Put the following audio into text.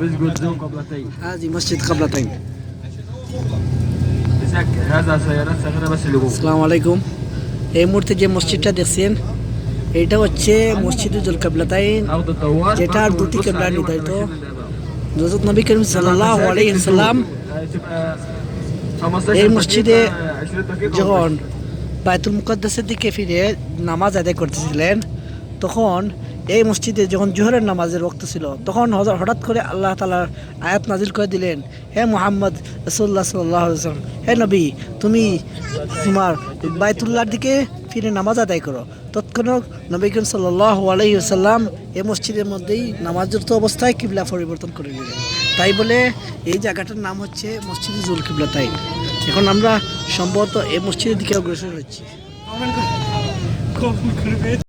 قدام قبلتين هذه مسجد قبلتين مسك هذا سيارات صغيرة بس اللي جوه আসসালামু আলাইকুম এই মুহূর্তে যে মসজিদটা দেখছেন এটা হচ্ছে মসজিদুল কাবলাতাইন أرض الدوار যেটার দুটি কেবলা নির্ধারিত হযরত নবী করিম সাল্লাল্লাহু আলাইহি সাল্লাম এই মসজিদে যখন বায়তুল মুকদ্দাসের দিকে ফিরে নামাজ আদায় করতেছিলেন তখন এই মসজিদে যখন জোহরের নামাজের রক্ত ছিল, তখন হঠাৎ করে আল্লাহ তালার আয়াত নাজিল করে দিলেন, হে মোহাম্মদ রসুল্লাহ সাল্লাহ সাল্লাম হে নবী, তুমি তোমার বায়তুল্লাহর দিকে ফিরে নামাজ আদায় করো। তৎক্ষণাৎ নবী করিম সাল্লাহ আলহি সাল্লাম এই মসজিদের মধ্যেই নামাজরত অবস্থায় কিবলা পরিবর্তন করে দিলেন। তাই বলে এই জায়গাটার নাম হচ্ছে মসজিদ জুল কিবলা তাই। এখন আমরা সম্ভবত এই মসজিদের দিকে অগ্রসর হচ্ছি।